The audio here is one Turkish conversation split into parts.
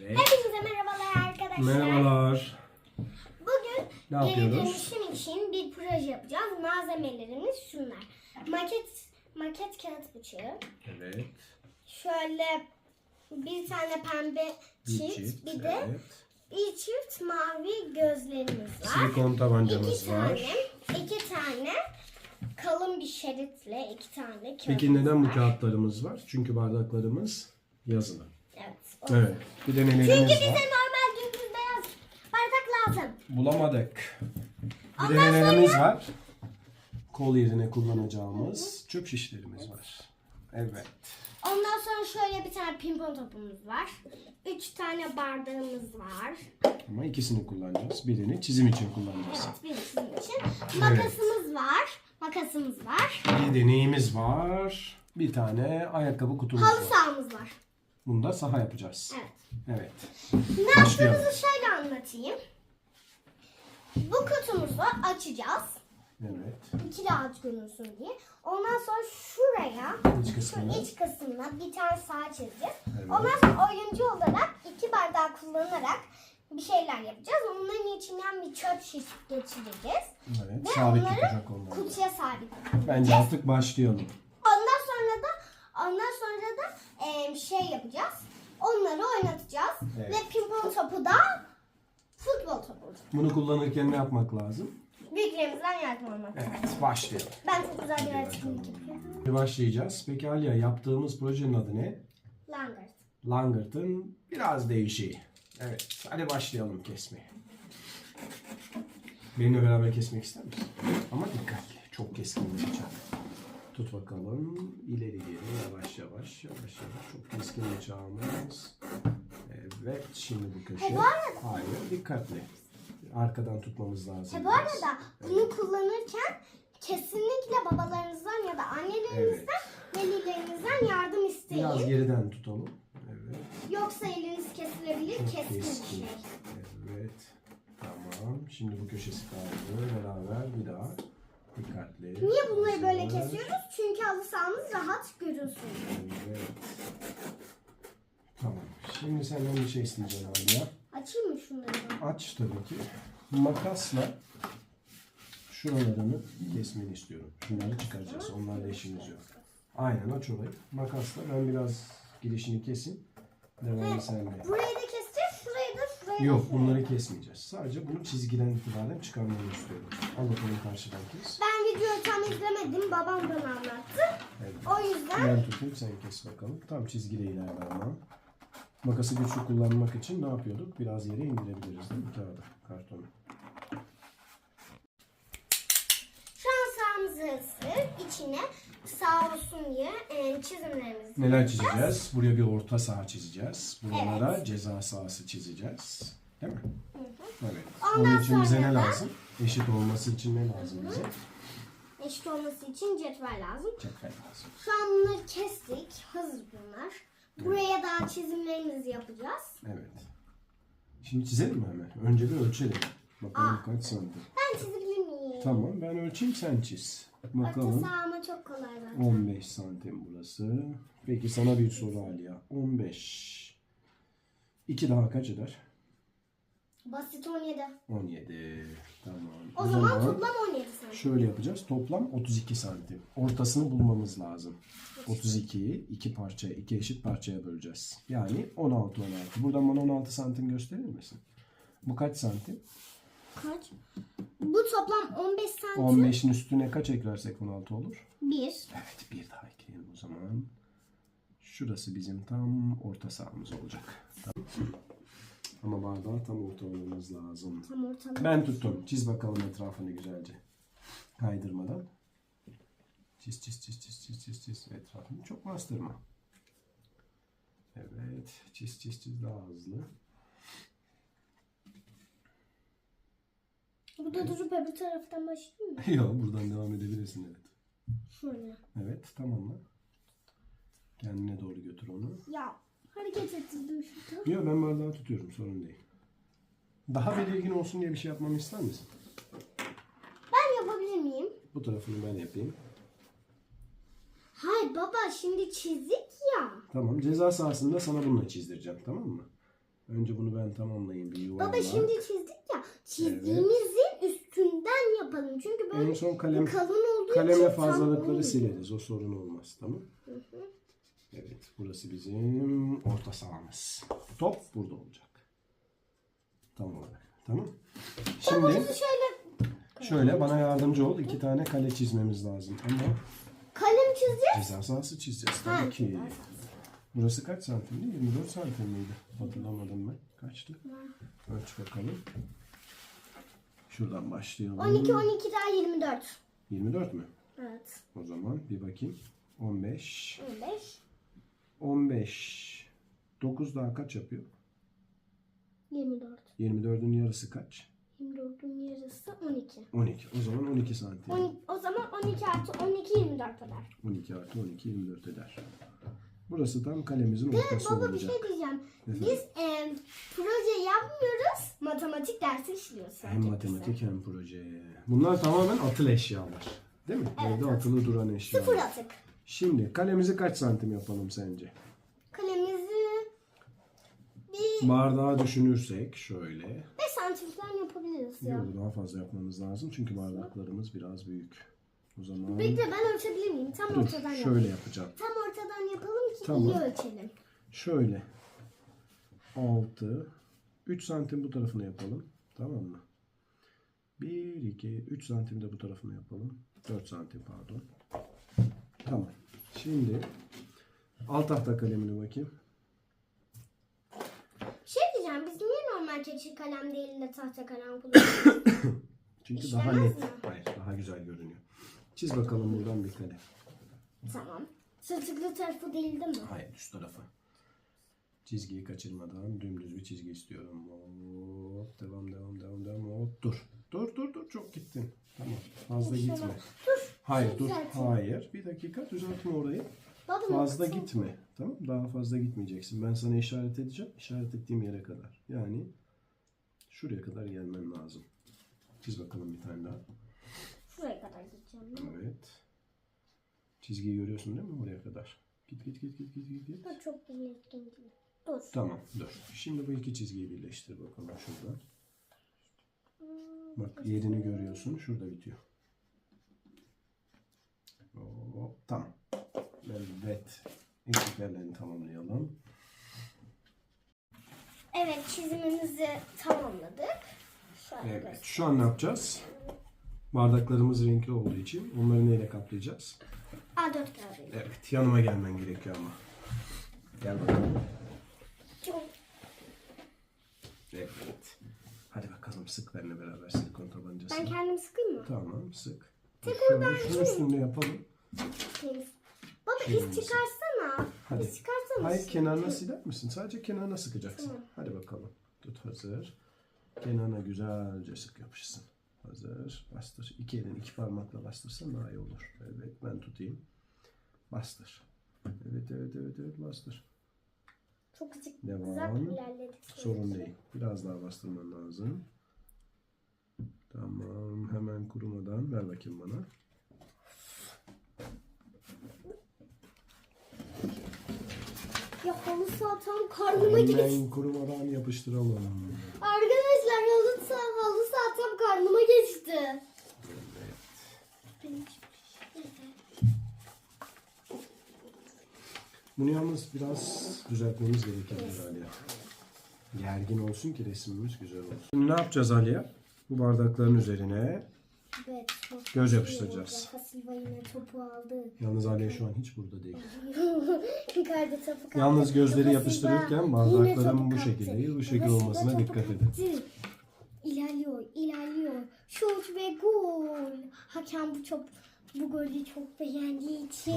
Evet. Hepinize merhabalar arkadaşlar. Merhabalar. Bugün Ne geri yapıyoruz? dönüşüm için bir proje yapacağız. Malzemelerimiz şunlar. Maket maket kağıt bıçağı. Evet. Şöyle bir tane pembe Bir çift, çift. bir de evet. bir çift mavi gözlerimiz var. Silikon tabancamız iki var. tane, iki tane kalın bir şeritle iki tane kağıt. Peki neden bu kağıtlarımız var? Çünkü bardaklarımız yazılı. Evet. o- Evet. Bir de Çünkü nelerimiz bize var? normal dümdüz beyaz bardak lazım. Bulamadık. Bir de nelerimiz var? Kol yerine kullanacağımız çöp şişlerimiz var. Evet. Ondan sonra şöyle bir tane pimpon topumuz var. Üç tane bardağımız var. Ama ikisini kullanacağız. Birini çizim için kullanacağız. Evet, bir sizin için. Makasımız var. Makasımız var. Bir deneyimiz var. Bir tane ayakkabı kutumuz Halı var. sahamız var. Bunu da saha yapacağız. Evet. Evet. Ne Başlayalım. yaptığımızı şöyle anlatayım. Bu kutumuzu açacağız. Evet. İkili ağaç görünsün diye. Ondan sonra şuraya İç şu kısmına. iç kısmına bir tane sağ çizeceğiz. Evet. Ondan sonra oyuncu olarak iki bardağı kullanarak bir şeyler yapacağız. Onların içinden bir çöp şiş geçireceğiz. Evet. Ve Sabit onları kutuya sabit. Bence artık başlayalım. Ondan sonra da eee, şey yapacağız. Onları oynatacağız Evet. ve pimpon topu da futbol topu olacak. Bunu kullanırken ne yapmak lazım? Büyüklerimizden yardım almak lazım. Evet, başlayalım. Ben çok güzel bir bakalım. yapıyorum. Başlayacağız. Peki Aliye yaptığımız projenin adı ne? Langert. Langert'ın biraz değişiği. Evet, hadi başlayalım kesmeye. Benimle beraber kesmek ister misin? Ama dikkatli, çok keskin bıçak. Tut bakalım, ileri geri, yavaş yavaş, yavaş yavaş. Çok keskin bıçağımız. Evet, şimdi bu köşe. E, Hayır, dikkatli. Arkadan tutmamız lazım. E bu arada bunu kullanırken kesinlikle babalarınızdan ya da annelerinizden, velilerinizden yardım isteyin. Biraz geriden tutalım. Evet. Yoksa eliniz kesilebilir, Çok keskin bir keskin. şey. Evet. Tamam. Şimdi bu köşesi kaldı. Beraber bir daha. Dikkatli. Niye bunları böyle kesiyoruz? Çünkü halı sahamız rahat görünsün. Evet. Tamam. Şimdi senden bir şey isteyeceğim abi ya. Açayım mı şunları? ben? Aç tabii ki. Makasla şuralarını kesmeni istiyorum. Şunları çıkaracağız. Onlarla işimiz yok. Aynen aç orayı. Makasla ben biraz girişini kesin. Devamı sende. Burayı da keseceğiz, şurayı da şurayı da Yok şurayı. bunları kesmeyeceğiz. Sadece bunu çizgiden itibaren çıkarmanı istiyorum. Al bakalım karşıdan kes. Ben videoyu tam izlemedim, babam bana anlattı. Evet. O yüzden Ben tutayım sen kes bakalım. Tam çizgide ilerle ama. Makası güçlü kullanmak için ne yapıyorduk? Biraz yere indirebiliriz değil mi kağıdı, kartonu? şu an hazır. İçine sağ olsun diye e, çizimlerimizi Neler çizeceğiz? Buraya bir orta saha çizeceğiz. Buralara ceza sahası çizeceğiz. Değil mi? Evet. Ondan Onun için bize ne da- lazım? Eşit olması için ne lazım bize? Eşit olması için cetvel lazım. Cetvel lazım. Şu an bunları kestik. Hazır bunlar. Buraya daha çizimlerimizi yapacağız. Evet. Şimdi çizelim mi hemen? Önce bir ölçelim. Bakalım Aa. kaç santim. Ben çizebilir miyim? Tamam ben ölçeyim sen çiz. Orta Bakalım. sahama çok kolay zaten. 15 santim burası. Peki sana bir soru Aliya. 15. 2 daha kaç eder? Basit 17. 17. O, zaman, toplam 17 santim. şöyle yapacağız. Toplam 32 santim. Ortasını bulmamız lazım. 32'yi iki parçaya, iki eşit parçaya böleceğiz. Yani 16 16. Buradan bana 16 santim gösterir misin? Bu kaç santim? Kaç? Bu toplam 15 santim. 15'in üstüne kaç eklersek 16 olur? 1. Evet bir daha ekleyelim o zaman. Şurası bizim tam orta sahamız olacak. Tamam. Ama bardağı tam orta olmamız lazım. Tam ortada. Ben tuttum. Çiz bakalım etrafını güzelce. Kaydırmadan. Çiz çiz çiz çiz çiz çiz çiz etrafını. Çok bastırma. Evet. Çiz çiz çiz daha hızlı. Burada durup öbür taraftan başlayayım mı? Yok buradan devam edebilirsin evet. Şöyle. Evet tamamla. Kendine doğru götür onu. Ya hareket ettirdim şurada. Yok ben bardağı tutuyorum sorun değil. Daha belirgin olsun diye bir şey yapmamı ister misin? Ben yapabilir miyim? Bu tarafını ben yapayım. Hayır baba şimdi çizdik ya. Tamam ceza sahasında sana bununla çizdireceğim tamam mı? Önce bunu ben tamamlayayım bir yuvarla. Baba şimdi çizdik ya. Çizdiğimizin üstünden yapalım. Çünkü böyle En son kalem kalın olduğu kalemle için fazlalıkları sileriz. O sorun olmaz. Tamam? Evet. Burası bizim orta sahamız. Top burada olacak. Tam olarak. Tamam. Şimdi şöyle şöyle bana yardımcı ol. İki tane kale çizmemiz lazım. Ama kalem çizeceğiz. ceza sahası çizeceğiz tabii ki. Burası kaç santimdi? 24 santim miydi? Hatırlamadım ben. Kaçtı? Ölç bakalım. Şuradan başlayalım. 12 12 daha 24. 24 mü? Evet. O zaman bir bakayım. 15. 15 15. 9 daha kaç yapıyor? 24. 24'ün yarısı kaç? 24'ün yarısı 12. 12. O zaman 12 santim. 12 o zaman 12 artı 12 24 eder. 12 artı 12 24 eder. Burası tam kalemizin ortası Baba bir olacak. şey diyeceğim. Efendim? Biz e, proje yapmıyoruz. Matematik dersi işliyoruz. Hem sadece matematik bize. hem proje. Bunlar tamamen atıl eşyalar. Değil mi? Evet, Evde atıl. atılı duran eşyalar. Sıfır atık. Şimdi kalemizi kaç santim yapalım sence? Kalemizi bir Bardağı düşünürsek şöyle. 5 santim falan yapabiliriz ya. Yok daha fazla yapmamız lazım çünkü bardaklarımız biraz büyük. O zaman Bekle ben ölçebilir miyim? Tam dur ortadan yapalım. şöyle yapacağım. Tam ortadan yapalım ki Tamam. iyi ölçelim. Şöyle. 6 3 santim bu tarafını yapalım. Tamam mı? 1 2 3 santim de bu tarafını yapalım. 4 santim pardon. Tamam. Şimdi alt tahta kalemini bakayım. Şey diyeceğim biz niye normal keçi kalem değil de tahta kalem kullanıyoruz? Çünkü İşlemez daha net. mi? Hayır, daha güzel görünüyor. Çiz bakalım buradan bir kare. tamam. Sırtıklı tarafı değil değil mi? Hayır, üst tarafa. Çizgiyi kaçırmadan dümdüz bir çizgi istiyorum. Hop, devam, devam, devam, devam. Hop, dur. Dur, dur, dur. Çok gittin. Tamam. Fazla gitme. Dur. Hayır, dur. düzelteyim. Hayır. Bir dakika düzeltme orayı. Baba, Fazla baksana. gitme. Tamam Daha fazla gitmeyeceksin. Ben sana işaret edeceğim. İşaret ettiğim yere kadar. Yani şuraya kadar gelmen lazım. Çiz bakalım bir tane daha. Şuraya kadar gideceğim. Evet. Çizgiyi görüyorsun değil mi oraya kadar? Git git git git git git. git. Bu çok birleşkin. Dur. Tamam dur. Şimdi bu iki çizgiyi birleştir bakalım şuradan. Bak yerini görüyorsun. Şurada bitiyor. Hop, tamam. Evet. Tamamlayalım. Evet çizimimizi tamamladık. Şöyle Evet. Şu an ne yapacağız? Bardaklarımız renkli olduğu için onları neyle kaplayacağız? A4 kağıdıyla. Evet. Yanıma gelmen gerekiyor ama. Gel bakalım. Evet. Hadi bakalım sık benimle beraber silikon tabancasını. Ben kendim sıkayım mı? Tamam sık. Şöyle şunun üstünde yapalım. Temiz. Baba iz çıkarsana. Hadi. İz çıkarsana. Hayır kenarına siler misin? Sadece kenarına sıkacaksın. Tamam. Hadi bakalım. Tut hazır. Kenarına güzelce sık yapışsın. Hazır. Bastır. İki elin iki parmakla bastırsan daha iyi olur. Evet ben tutayım. Bastır. Evet evet evet evet bastır. Çok küçük Devam. uzak ilerledik. Sorun değil. Biraz daha bastırman lazım. Tamam. Hemen kurumadan ver bakayım bana. Ya halı saha tam karnıma geçti. Hemen kurumadan yapıştıralım. Arkadaşlar halı saha, halı saha tam karnıma geçti. Bunu yalnız biraz düzeltmemiz gerekebilir Aliye. Gergin olsun ki resmimiz güzel olsun. Ne yapacağız Aliye? Bu bardakların üzerine Evet. çok Göz iyi yapıştıracağız. oldu. Topu aldı. Yalnız Aliye şu an hiç burada değil. Yukarıda topu kaptı. Yalnız gözleri yapıştırırken bardakların yine topu bu kaptı. şekil değil, bu şekil Rafa Silva olmasına topu dikkat edin. kaptı. İlerliyor, ilerliyor. Şut ve gol. Hakem bu çok bu golü çok beğendiği için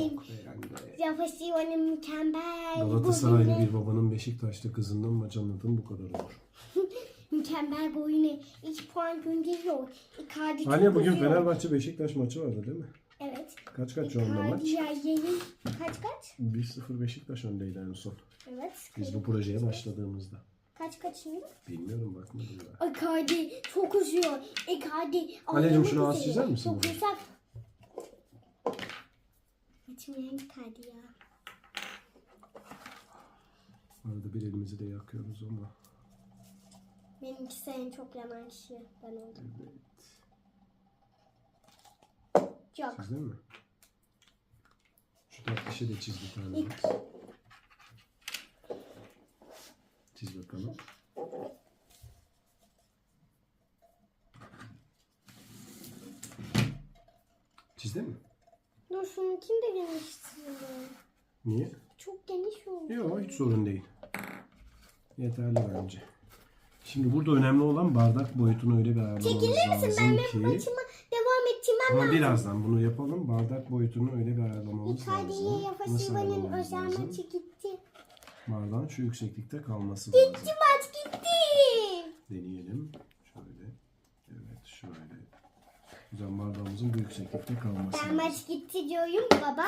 beğendi. Rafa Silva'nın mükemmel Galatasaraylı golüne, bir babanın Beşiktaş'ta kızından maç anlatımı bu kadar olur. mükemmel golüne 2 puan gönderiyor. Icardi çok Aliye bugün üzüyor. Fenerbahçe Beşiktaş maçı vardı değil mi? Evet. Kaç kaç şu anda maç? Icardi yayın kaç kaç? 1-0 Beşiktaş öndeydi en son. Evet. Biz bu projeye başladığımızda. Kaç kaç şimdi? Bilmiyorum bakmadım ya. Icardi çok üzüyor. Icardi Anneciğim, şunu az çizer misin Çok uzak. Açmayan Icardi ya. Arada bir elimizi de yakıyoruz ama Benimkisi en çok yanan kişi ben oldum. Çok. Çizdin mi? Şu tatlışa da çiz bir tane. İlk. Çiz bakalım. Çizdin mi? Dur şununkini de genişletelim. Niye? Çok geniş oldu. Yok hiç sorun değil. Yeterli bence. Şimdi burada önemli olan bardak boyutunu öyle bir ayarlamamız Çekilir misin? Ben lazım benim ki. maçıma devam ettirmem Ama lazım. birazdan bunu yapalım. Bardak boyutunu öyle bir ayarlamamız lazım. Yafa Nasıl Silva'nın ayarlamamız özel lazım? maçı gitti. Bardağın şu yükseklikte kalması lazım. Gitti maç gitti. Deneyelim. Şöyle. Evet şöyle. Güzel bardağımızın bu yükseklikte kalması Ben lazım. maç gitti diyorum baba.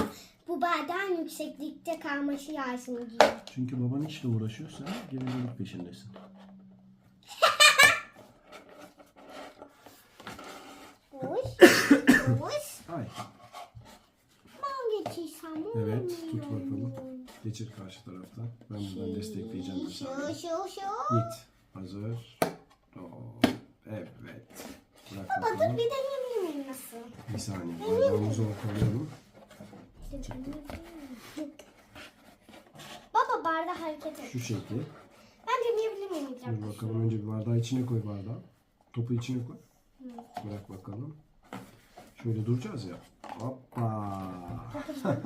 Bu bardağın yükseklikte kalması lazım diyor. Çünkü baban işle uğraşıyorsa gevezelik peşindesin. Ay. Ben geçirsem Evet, tut bakalım. Geçir karşı taraftan. Ben buradan destekleyeceğim bir Şu saniye. şu şu. Git. Hazır. Oo, Evet. Bırak Baba dur bakalım. bir deneyebilir miyim nasıl? Bir saniye. Bardağımızı ortalayalım. Baba bardak hareket et. Şu şekil. Ben deneyebilir miyim Dur bakalım önce bir bardağı içine koy bardağı. Topu içine koy. Bırak bakalım. Şöyle duracağız ya. Hoppa.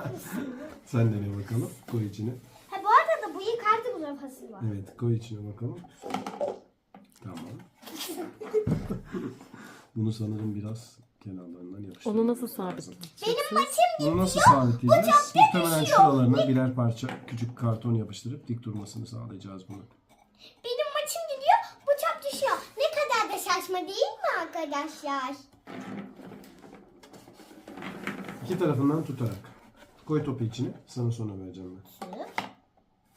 Sen dene bakalım. Koy içine. Ha bu arada da bu Icardi bu rafası var. Evet koy içine bakalım. Tamam. Bunu sanırım biraz kenarlarından yapıştırmamız Onu nasıl lazım. sabitleyeceğiz? Benim maçım Bunu nasıl sabitleyeceğiz? Muhtemelen şuralarına birer parça küçük karton yapıştırıp dik durmasını sağlayacağız bunu. benim maçım gidiyor. Bu çöp düşüyor. Ne kadar da saçma değil mi arkadaşlar? İki tarafından tutarak. Koy topu içine. Sana sonra vereceğim ben.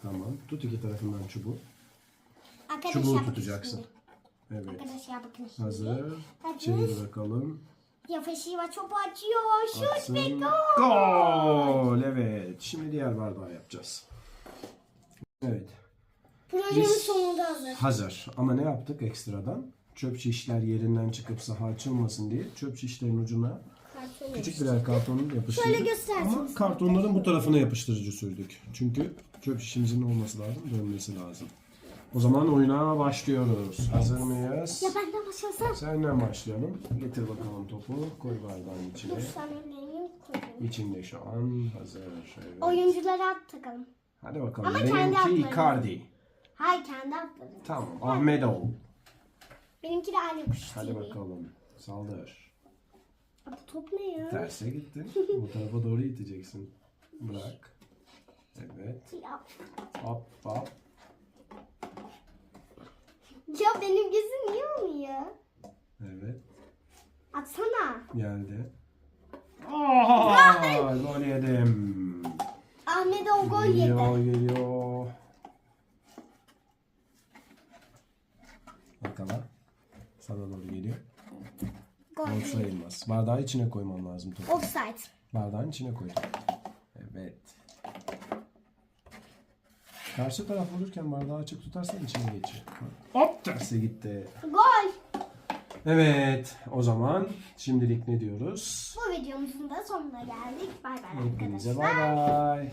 Tamam. Tut iki tarafından çubuğu. Arkadaşlar Çubuğu bakın tutacaksın. şimdi. Evet. Arkadaşlar bakın şimdi. Hazır. Çevir bakalım. Yapışıyor çok acıyor. Şut Atsın. ve gol. Gol. Evet. Şimdi diğer bardağı yapacağız. Evet. Projenin Biz- sonunda hazır. Hazır. Ama ne yaptık ekstradan? Çöp şişler yerinden çıkıp saha açılmasın diye çöp şişlerin ucuna küçük birer karton yapıştırdık. Şöyle gösterseniz. Ama kartonların bu tarafına yapıştırıcı sürdük. Çünkü çöp şişimizin olması lazım, dönmesi lazım. O zaman oyuna başlıyoruz. Hazır mıyız? Ya ben de başlasam. Senden başlayalım. Getir bakalım topu. Koy bardağın içine. Dur sen koyayım. İçinde şu an hazır. Evet. Oyuncuları at takalım. Hadi bakalım. Ama kendi Benimki atları. Icardi. Hayır kendi atları. Tamam. Ahmedov. Benimki de aynı kuş Hadi TV. bakalım. Saldır. Bu top ne ya? Terse gitti. Bu tarafa doğru iteceksin. Bırak. Evet. Ya, Hop hop. ya benim gözüm niye olmuyor? Evet. Atsana. Geldi. Aa, gol yedim. Ahmet o gol yedi. Geliyor geliyor. Bakalım. Sana doğru geliyor. Gol. Gol sayılmaz. Bardağı içine koyman lazım topu. Offside. Bardağın içine koy. Evet. Karşı taraf vururken bardağı açık tutarsan içine geçiyor. Hop terse gitti. Gol. Evet. O zaman şimdilik ne diyoruz? Bu videomuzun da sonuna geldik. Bay bay Hepinize arkadaşlar. bay bay.